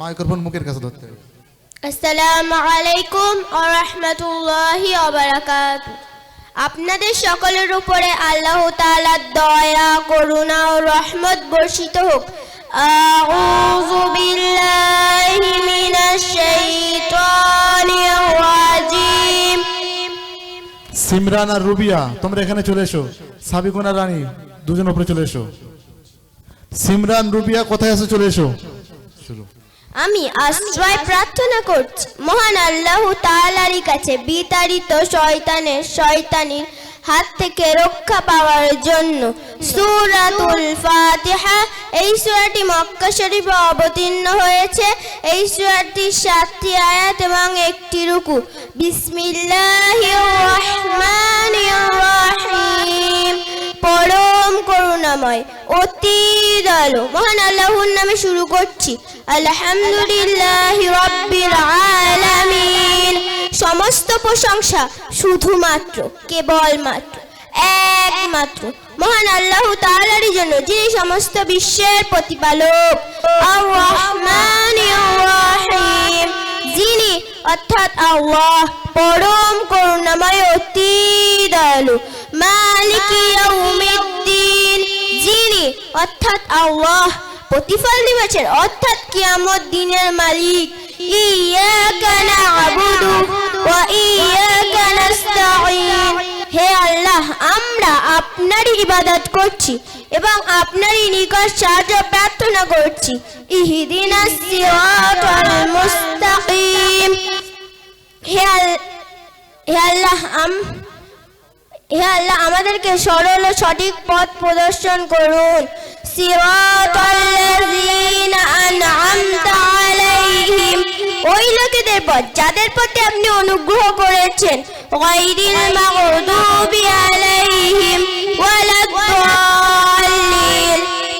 Microphone মুখের কাছে ধরতে হবে। আসসালামু আলাইকুম ও রহমতুল্লাহি আপনাদের সকলের উপরে আল্লাহ তাআলার দয়া করুণা ও রহমত বর্ষিত হোক। আউযু বিল্লাহি মিনাশ শাইতানির রাজিম। সিমরান আর রুবিয়া তোমরা এখানে চলে এসো। সাবিকুনা রানী দুজন উপরে চলে এসো। সিমরান রুবিয়া কোথায় আছে চলে এসো? আমি আশ্রয় প্রার্থনা করছি। মহান আল্লাহ কাছে বিতাড়িত শয়তানের শয়তানির হাত থেকে রক্ষা পাওয়ার জন্য সূরাতুল ফাতিহা, এই সূরাটি মক্কা শরীফে অবতীর্ণ হয়েছে। এই সূরাটির সাতটি আয়াত এবং একটি রুকু। বিসমিল্লাহির রহমানির করুণাময় অতি দয়ালু, মহান আল্লাহর নামে শুরু করছি। আলহামদুলিল্লাহ রব্বিল আলামিন। সমস্ত প্রশংসা শুধুমাত্র, কেবলমাত্র, একমাত্র মহান আল্লাহ তাআলারই জন্য যিনি সমস্ত বিশ্বের প্রতিপালক আর রহমানির রহিম। যিনি অর্থাৎ আল্লাহ, পরম করুণাময়, অতি দয়ালু। অর্থাৎ আল্লাহ। প্রতিফল দিবসের অর্থাৎ কিয়ামত দিনের মালিক। ইয়াকা না'বুদু ওয়া ইয়াকা হে আল্লাহ, আমরা আপনারই ইবাদত করছি এবং আপনারই নিকট সাহায্য প্রার্থনা করছি। ইহদিনাস সিরাতাল মুস্তাকিম। হে আল্লাহ, আম হে আল্লাহ আমাদেরকে সরল ও সঠিক পথ প্রদর্শন করুন। ওই লোকেদের পথ, যাদের প্রতি আপনি অনুগ্রহ করেছেন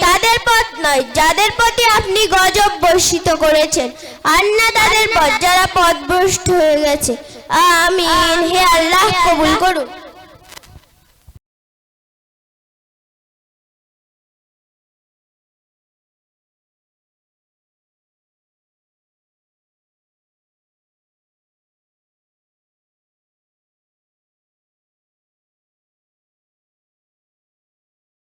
তাদের পথ নয়, যাদের প্রতি আপনি গজব বর্ষিত করেছেন। আর না তাদের পথ, যারা পথভ্রষ্ট হয়ে গেছে। আমিন। হে আল্লাহ, কবুল করুন।